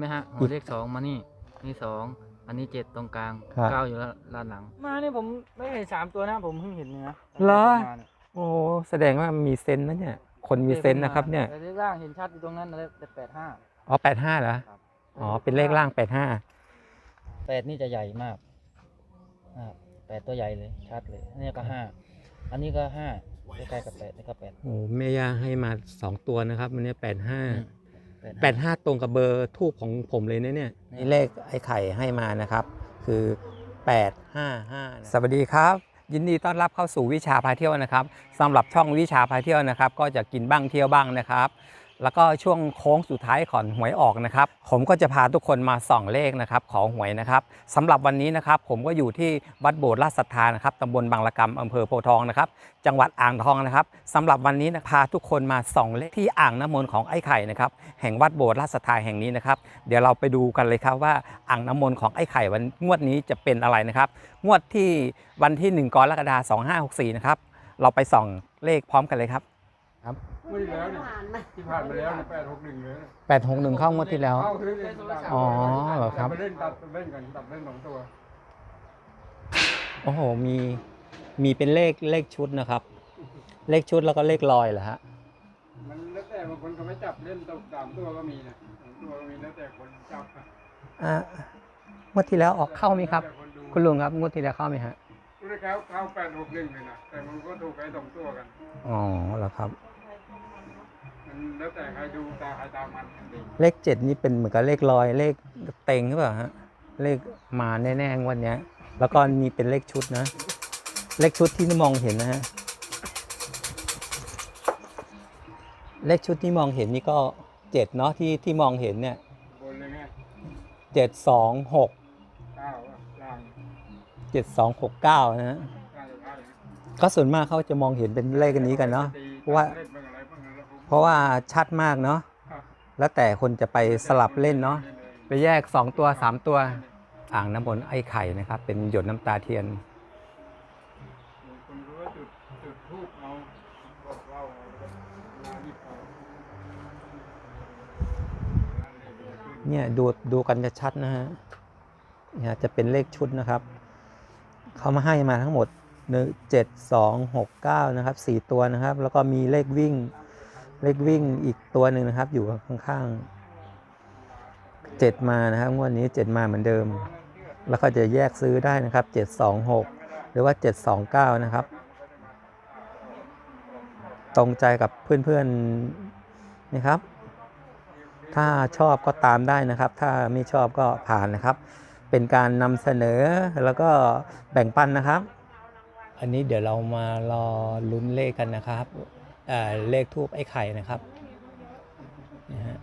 ไหมฮะหัวเลขสองมานี่นี่สองอันนี้เจ็ดตรงกลางครับ เก้าอยู่ด้านหลัง มาเนี่ยผมไม่เห็นสามตัวนะผมเพิ่งเห็นเนื้อเหรอโอ้แสดงว่ามีเซนส์นะเนี่ย คนมีเซนส์นะครับ เนี่ยแต่เลขล่างเห็นชัดอยู่ตรงนั้นเลยแปดห้าอ๋อแปดห้าเหรอครับอ๋อเป็นเลขล่างแปดห้าแปดนี่จะใหญ่มากอ่าแปดตัวใหญ่เลยชัดเลยอันนี้ก็ห้าอันนี้ก็ห้าใกล้ๆกับแปดนี่ก็แปดโอ้แม่ย่าให้มาสองตัวนะครับวันนี้แปดห้าอืม แปดห้าตรงกับเบอร์ทูบของผมเลยนะเนี่ยนี่เลขไอ้ไข่ให้มานะครับ คือแปดห้าห้าสวัสดีครับ ยินดีต้อนรับเข้าสู่วิชาพาเที่ยวนะครับสำหรับช่องวิชาพาเที่ยวนะครับ ก็จะกินบ้างเที่ยวบ้างนะครับ แล้วก็ช่วงโค้งสุดท้ายก่อนหวยออกนะครับ ผมก็จะพาทุกคนมาส่องเลขนะครับของหวยนะครับสำหรับวันนี้นะครับ ผมก็อยู่ที่วัดโบสถ์ราชศรัทธานะครับตำบลบางละกำอำเภอโพทองนะครับ จังหวัดอ่างทองนะครับสำหรับวันนี้นะพาทุกคนมาส่องเลขที่อ่างน้ำมนต์ของไอ้ไข่นะครับแห่งวัดโบสถ์ราชศรัทธาแห่งนี้นะครับ เดี๋ยวเราไปดูกันเลยครับว่าอ่างน้ำมนต์ของไอ้ไข่วันงวดนี้จะเป็นอะไรนะครับ งวดที่วันที่ 1กรกฎาคม2564นะครับเราไปส่องเลขพร้อมกันเลยครับ ไม่ได้แล้วนี่ที่ผ่านมาแล้วแปดหกหนึ่งเลย861เข้างวดที่แล้ว เข้าซื้อเลยดังอ๋อเหรอครับ ไปเล่นตัดเล่นกันตัดเล่นสองตัวโอ้โห มี มีเป็นเลขเลขชุดนะครับ เลขชุดแล้วก็เลขลอยเหรอฮะ มันแล้วแต่บางคนก็ไม่จับเล่นตัวสามตัวก็มีนะสองตัวก็มีแล้วแต่คนจับนะอ่างวดที่แล้วออกเข้าไหมครับแล้วแต่นดูคุณลุงครับงวดที่แล้วเข้าไหมฮะ รู้ได้แล้วเข้าแปดหกหนึ่งเลยนะแต่มันก็ถูกไปสองตัวกัน อ๋อเหรอครับมัน แล้วแต่ใครดูตาใครตามันจริงเลขเจ็ดนี่เป็นเหมือนกับเลขลอยเลขเต็งหรือเปล่าฮะเลขมาแน่ๆงวันเนี้ย แล้วก็มีเป็นเลขชุดนะ เลขชุดที่มองเห็นนะฮะเลขชุดที่มองเห็นนี่ก็เจ็ดเนาะที่ที่มองเห็นเนี่ยบนเลยไงเจ็ดสองหกเก้าอะล่างเจ็ดสองหกเก้านะฮะล่างจะได้ก็ส่วนมากเขาจะมองเห็นเป็นเลขอันนี้กันเนาะตีเพราะว่า เล่นบ้างอะไรบ้างแล้วผมเพราะว่าชัดมากเนาะครับแล้วแต่คนจะไปสลับเล่นเนาะไปแยก 2 ตัว 3 ตัวอ่างน้ำมนต์ไอ้ไข่นะครับ เป็นหยดน้ำตาเทียนคนรู้ว่าจุดจุดทูบเอาบอกเล่าเอาแล้วก็มาหยิบเอาเนี่ยดูดูกันจะชัดนะฮะเนี่ยจะเป็นเลขชุดนะครับ เขามาให้มาทั้งหมดหนึ่งเจ็ดสองหกเก้านะครับสี่ตัวนะครับ แล้วก็มีเลขวิ่ง เลขวิ่งอีกตัวหนึ่งนะครับ อยู่ข้างๆเจ็ดมานะครับงวดนี้เจ็ดมาเหมือนเดิม แล้วก็จะแยกซื้อได้นะครับเจ็ดสองหกหรือว่าเจ็ดสองเก้านะครับ ตรงใจกับเพื่อนๆนะครับ ถ้าชอบก็ตามได้นะครับ ถ้าไม่ชอบก็ผ่านนะครับ เป็นการนำเสนอแล้วก็แบ่งปันนะครับ อันนี้เดี๋ยวเรามารอลุ้นเลขกันนะครับ เเลขทูบไอ้ไข่นะครับนะฮะ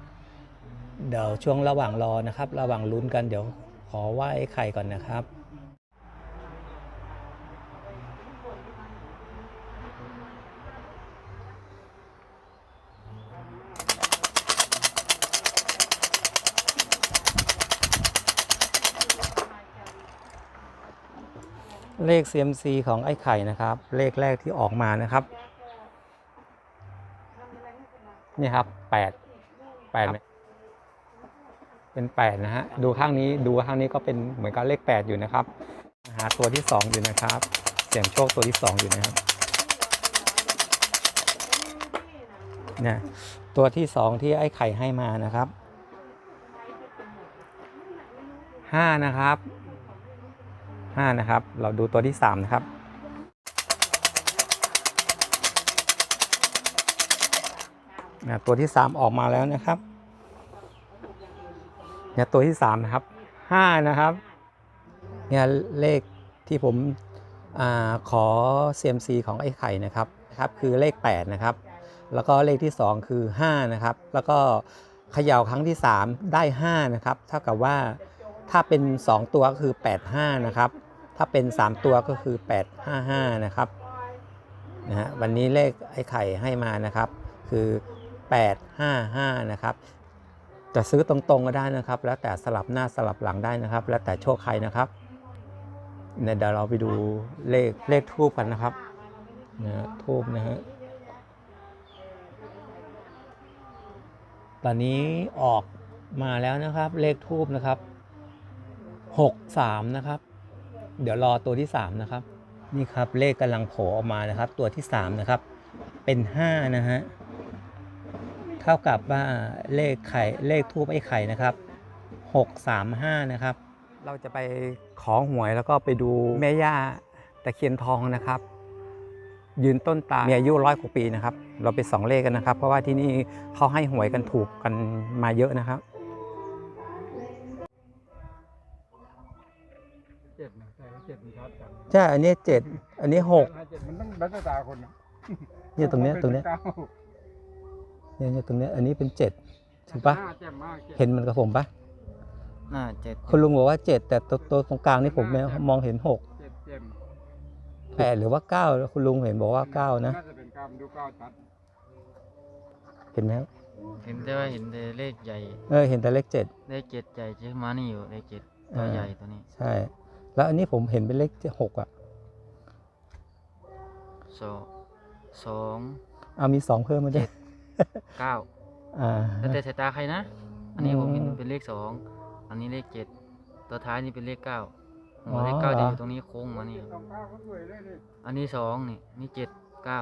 เดี๋ยวช่วงระหว่างรอนะครับ ระหว่างลุ้นกันเดี๋ยวขอไหว้ไอ้ไข่ก่อนนะครับเลข CMC ของไอ้ไข่นะครับ เลขแรกที่ออกมานะครับ นี่ครับแปดแปดเป็นแปดนะฮะดูข้างนี้ดูข้างนี้ก็เป็นเหมือนกับเลขแปดอยู่นะครับหาตัวที่สองอยู่นะครับเสียงโชคตัวที่สองอยู่นะครับเนี่ยตัวที่สองที่ไอ้ไข่ให้มานะครับห้านะครับห้านะครับ เราดูตัวที่สามนะครับ นะตัวที่สามออกมาแล้วนะครับเนี่ยตัวที่สามนะครับห้านะครับเนี่ยเลขที่ผมอขอ CMC ของไอ้ไข่นะครับครับคือเลข8นะครับแล้วก็เลขที่ 2 คือ5นะครับแล้วก็เขย่าครั้งที่ 3 ได้5นะครับเท่ากับว่าถ้าเป็น 2 ตัวก็คือ 85นะครับถ้าเป็น 3 ตัวก็คือ 855นะครับนะฮะวันนี้เลขไอ้ไข่ให้มานะครับ คือ 855 นะครับ จะซื้อตรงๆก็ได้นะครับ แล้วแต่สลับหน้าสลับหลังได้นะครับ แล้วแต่โชคใครนะครับเนี่ยเดี๋ยวเราไปดูเลขเลขทูบกันนะครับนะทูบนะฮะตอนนี้ออกมาแล้วนะครับ เลขทูบนะครับหกสามนะครับ เดี๋ยวรอตัวที่สามนะครับ นี่ครับเลขกำลังโผล่ออกมานะครับ ตัวที่สามนะครับ เป็นห้านะฮะ ท่ากับว่าเลขไข่เลขทูบไอ้ไข่นะครับหกสามห้านะครับ เราจะไปขอหวยแล้วก็ไปดูแม่ย่าตะเคียนทองนะครับ ยืนต้นตาลมีอายุร้อยกว่าปีนะครับ เราไปสองเลขกันนะครับ เพราะว่าที่นี่เขาให้หวยกันถูกกันมาเยอะนะครับเจ็ดนะใช่เจ็ดมันชัดกันใช่อันนี้เจ็ดอันนี้หกเจ็ดมันต้องบัตตาคนนะเนี่ยตรงเนี้ยตรงเนี้ยก้า เนี่ยเนี่ยตรงเนี้ยอันนี้เป็นเจ็ดถูกปะห้าเจ็ดมากจ็ดเห็นเหมันกับผมปะน่าเจ็ดคุณลุงบอกว่าเจ็ดแต่ตัวตัวตรงกลางนี่ผมมองเห็นหกเจ็ดเจ็ดแปดหรือว่าเก้าคุณลุงเห็นบอกว่าเก้านะ น่าจะเป็นเก้ามันดูเก้าชัดเห็นไหมครับเห็นแต่ว่าเห็นแต่เลขใหญ่ เออเห็นแต่เลขเจ็ด เลขเจ็ดใหญ่ใช่มานี่อยู่เลขเจ็ดตัวอ่า ใหญ่ตัวนี้ใช่ แล้วอันนี้ผมเห็นเป็นเลขหกอะสองสองเอามีสองเพิ่มมาด้วย เก้าอ่าแล้วแต่สายตาใครนะ อันนี้ผมเห็นอืมเป็นเลขสอง อันนี้เลขเจ็ด ตัวท้ายนี่เป็นเลขเก้าหัอ๋วอเลขเก้าเหรจะออยู่ตรงนี้โค้งมานี่ต้องเก้าเขาสวยเลยดิอันนี้สองนี่นี่เจ็ดเก้า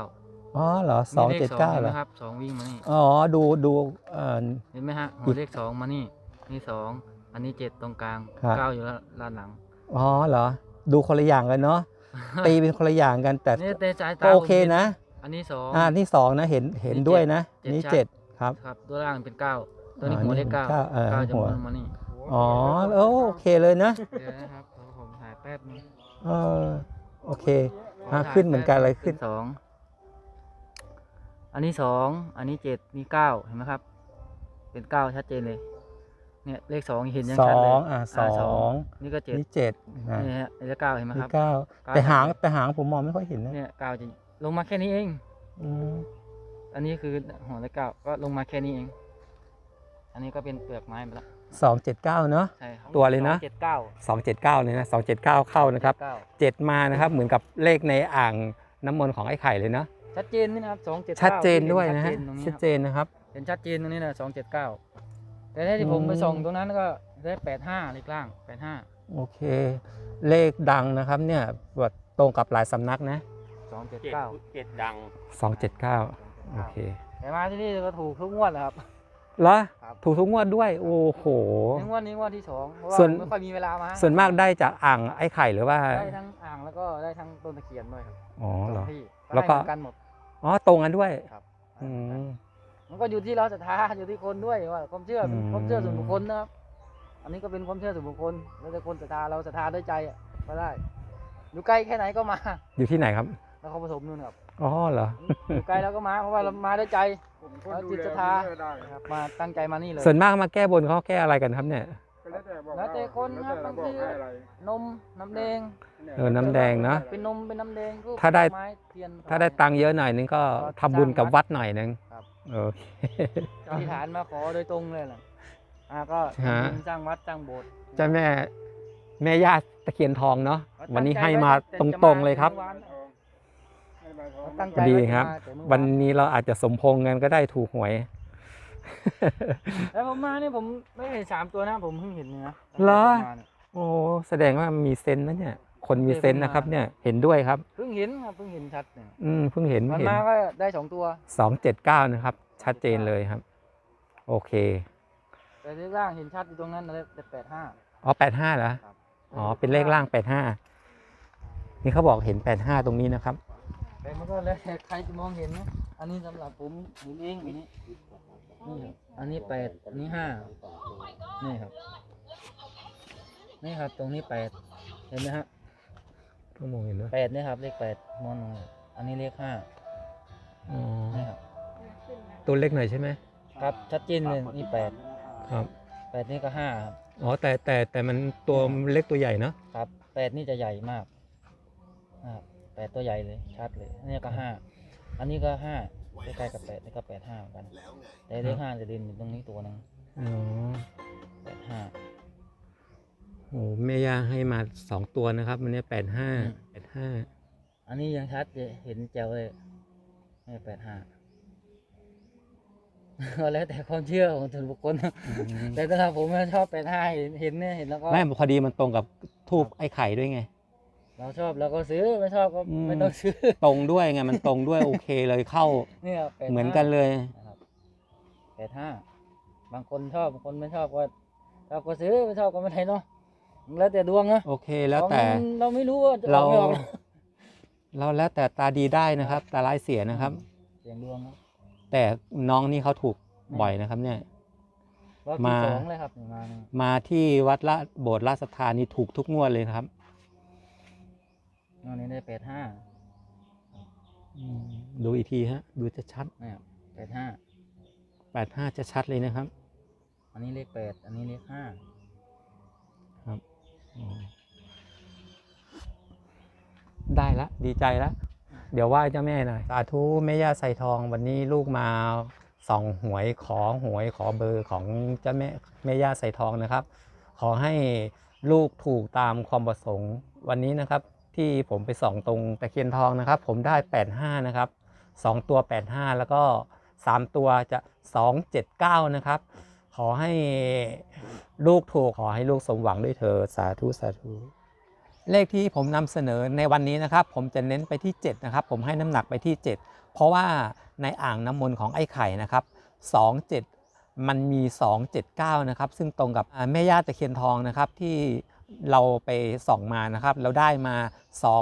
อ๋อเหรอสองนี่ลขเจ็ดเก้าห็นเหรไหมอครับสองวิ่งมานี่ อ๋อดูดูเอ่อเห็นไหมฮะอีหัวกเลขสองมานี่ นี่สองอันนี้เจ็ดตรงกลางครับเก้าอยู่ด้านหลัง อ๋อเหรอ ดูคนละอย่างกันเนาะตีเป็นคนละอย่างกันแต่นี่แต่สายตาก็โอเคผมห็นะ อันนี้สอง อ่านี่สองนะเห็นเห็นนี่ด้วยนะ เจ็ดนี่ชัด เจ็ดครับ ครับตัวล่างเป็นเก้าตัวนี้อ่าหัวนี่เลขเก้าเก้าเออเก้าจะหัว วนมานี่อ๋อโอ้โอเคเลยนะเดี๋ยวนะครับขอผมถ่ายแป๊บนึงเออโอเค อะขึ้นเหมือนกันเลยขึ้น สองอันนี้สองอันนี้เจ็ดนี่เก้าเห็นไหมครับ เป็นเก้าชัดเจนเลย เนี่ยเลขสองเห็นยังสชัดอเลยงอะสองนี่ก็เจ็ดนี่เจ็ดนะนี่ฮะเลขเก้าเห็นไหมนี่ครับ เก้าเก้าแต่หางชัดเลยแต่หางผมมองไม่ค่อยเห็นนะเนี่ยเก้าจะ ลงมาแค่นี้เอง อืมอันนี้คือหัวเลขเก้าก็ลงมาแค่นี้เอง อันนี้ก็เป็นเปลือกไม้ไปแล้วสองเจ็ดเก้าเนาะ ใช่ครับตัวเลยนะ เจ็ดเก้าสองเจ็ดเก้าเลยนะสองเจ็ดเก้าเข้านะครับเก้าเจ็ดมานะครับ เหมือนกับเลขในอ่างน้ำมนต์ของไอ้ไข่เลยเนาะชัดเจนนี่นะครับสองเจ็ดชัดเจนด้วยนะฮะชัชัดดเจเจนนนะครับ เห็นชัดเจนตรงนี้นะสองเจ็ดเก้าแต่ถ้าที่ผมไปอืมส่องตรงนั้นก็ได้แปดห้าเลขล่างแปดห้าโอเค เลขดังนะครับเนี่ยว่าตรงกับหลายสำนักนะส องเจ็ดเก้าเจ็ดดังสองเจ็ดเก้าโอเคแต่มาที่นี่ก็ถูกทุกงวดแหละครับเหรอครับถูกทุกงวดด้วย โอ้โหนี่งวดนี้งวดที่สองเพราะว่าส่วนไม่ค่อยมีเวลามาส่วนมากได้จากอ่างไอ้ไข่หรือว่าได้ทั้งอ่างแล้วก็ได้ทั้งต้นตะเคียนด้วยครับอ๋อเหรอสงที่แล้วก็ได้เหมือนกันหมดอ๋อตรงกันด้วยครับอืมมันก็อยู่ที่เราศรัทธาอยู่ที่คนด้วยว่าความเชื่อเป็นอืมความเชื่อส่วนบุคคลนะครับอันนี้ก็เป็นความเชื่อส่วนบุคคลแล้วแต่คนศรัทธาเราศรัทธาด้วยใจอะก็ได้อยู่ใกล้แค่ไหนก็มา อยู่ที่ไหนครับ แล้วเขาผสมนู่นครับอ๋อเหรออยู่ไกลเราก็มาเพราะว่าเรามาด้วยใจผมคนเอาดูจิตแลศรัทธาไม่ได้ครับมาตั้งใจมานี่เลยส่วนมากมาแก้บนเขาแก้อะไรกันครับเนี่ยก็แล้วแต่บอกแล้วแต่คนครับแล้วแต่บางทีบอกให้อะไรนมน้ำแดงเออน้ำแดงเนอะเป็นนมเป็นน้ำแดงรูปถ้าได้ไม้เทียนถ้าได้ตังค์เยอะหน่อยนึงก็ทำบุญกับวัดหน่อยนึงครับโอเคอธิษฐานมาขอโดยตรงเลยแหละอ่าก็ฮะทำบุญสร้างวัดสร้างโบสถ์เจ้าแม่แม่ย่าตะเคียนทองเนาะเขาวันนี้ตั้งใจให้มาไว้ตจะรงๆเลยครับ ตั้งใจดีไว้จะครับมาแต่เมื่อวันนี้เราอาจจะสมพงษ์กันก็ได้ถูกหวย แล้วผมมาเนี่ยผมไม่เห็นสามตัวนะผมเพิ่งเห็นเนื้อเหรอผมมานี่ยโอ้แสดงว่ามีเซนส์นะเนี่ย คนมีเซนส์นะครับ เนี่ย เห็นด้วยครับ เพิ่งเห็นครับเพิ่งเห็นชัดเนี่ยอืมเพิ่งเห็นมันเห็นมาก็ได้สองตัวสองเจ็ดเก้านะครับ ชัดเจนเลยครับ โอเค แต่เลขล่างเห็นชัดอยู่ตรงนั้นเลยแปดห้าอ๋อแปดห้าเหรอครับอ๋อเป็นเลขล่างแปดห้านี่เขาบอกเห็นแปดห้าตรงนี้นะครับ แต่มันก็แล้วแต่ใครจะมองเห็นนะอันนี้สำหรับผมเห็นเองอันนี้นี่ครับอันนี้แปดอันนี้ห้านี่ครับ นี่ครับตรงนี้แปดเห็นไหมฮะต้องมองเห็นด้วยแปดนี่ครับเลขแปดมองลงมาอันนี้เลขห้าอ๋อนี่ครับ ตัวเล็กหน่อยใช่ไหมครับชัดเจนเลยนี่แปดครับแปดนี่ก็ห้าครับอ๋อแต่แต่แต่มันตัวเล็กตัวใหญ่เนาะครับแปดนี่จะใหญ่มากนะครับ แปดตัวใหญ่เลยชัดเลยอันนี้ก็ห้าอันนี้ก็ห้าใกล้ๆกับแปดนี่ก็แปดห้าเหมือนกันแต่เลขห้าจะเด่นอยู่ตรงนี้ตัวหนึงอ๋อแปดห้า โอ้แม่ย่าให้มาสองตัวนะครับวันนี้แปดห้าอืม แปดห้าอันนี้ยังชัดเลยเห็นแจ๋วเลยนี่แปดห้าก็แล้วแต่ความเชื่อของแต่ละบุคคล แต่สำหรับผมชอบแปดห้าเห็นเนี่ยเห็นแล้วก็ ไม่พอดีมันตรงกับทูบไอ้ไข่ด้วยไง เราชอบเราก็ซื้อไม่ชอบก็อืมไม่ต้องซื้อตรงด้วยไงมันตรงด้วยโอเคเลยเข้าเนี่ย85เหมือนกันเลยนะครับแปดห้าบางคนชอบบางคนไม่ชอบก็ชอบก็ซื้อไม่ชอบก็ไม่เป็นไรเนาะแล้วแต่ดวงนะโอเคแล้วแต่ของมันเราไม่รู้ว่าจะอเราอกไม่ออกเราแล้วแต่ตาดีได้นะครับ ตาร้ายเสียนะครับเสียงดวงนะแต่น้องนี่เขาถูกบ่อยนะครับ เนี่ยรอบมาที่สองเลยครับเนี่ยมาเนี่ยมาที่วัดละโบสถ์ราชสัทธานี่ถูกทุกงวดเลยนะครับ งวดนี้ได้แปดห้าอืมดูอีกทีฮะ ดูจะชัดเนี่ยแปดห้าแปดห้าจะชัดเลยนะครับ อันนี้เลขแปดอันนี้เลขห้าอืมได้ละดีใจละเดี๋ยวไหว้เจ้าแม่หน่อยสาธุแม่ย่าใส่ทองวันนี้ลูกมาส่องหวยขอหวยขอเบอร์ของเจ้าแม่แม่ย่าใส่ทองนะครับ ขอให้ลูกถูกตามความประสงค์วันนี้นะครับ ที่ผมไปส่องตรงตะเคียนทองนะครับ ผมได้ 85 นะครับ 2 ตัว 85 แล้วก็ 3 ตัวจะ 279 นะครับ ขอให้ลูกถูกขอให้ลูกสมหวังด้วยเธอสาธุสาธุเลขที่ผมนำเสนอในวันนี้นะครับ ผมจะเน้นไปที่ 7 นะครับ ผมให้น้ำหนักไปที่ 7 เพราะว่าในอ่างน้ำมนต์ของไอ้ไข่นะครับ 27 มันมี 279 นะครับ ซึ่งตรงกับแม่ย่าตะเคียนทองนะครับที่ เราไปส่องมานะครับเราได้มา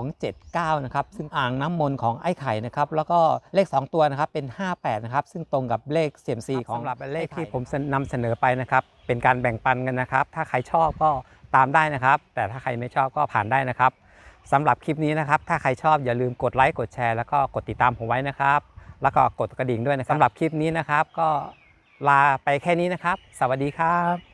279 นะครับ ซึ่งอ่างน้ำมนต์ของไอ้ไข่นะครับ แล้วก็เลข 2 ตัวนะครับเป็น 58 นะครับ ซึ่งตรงกับเลขเซียมซีของสำหรับเลขที่ผมนำเสนอไปนะครับ เป็นการแบ่งปันกันนะครับ ถ้าใครชอบก็ตามได้นะครับ แต่ถ้าใครไม่ชอบก็ผ่านได้นะครับสำหรับคลิปนี้นะครับ ถ้าใครชอบอย่าลืมกดไลค์กดแชร์แล้วก็กดติดตามผมไว้นะครับ แล้วก็กดกระดิ่งด้วยนะครับสำหรับคลิปนี้นะครับ ก็ลาไปแค่นี้นะครับ สวัสดีครับ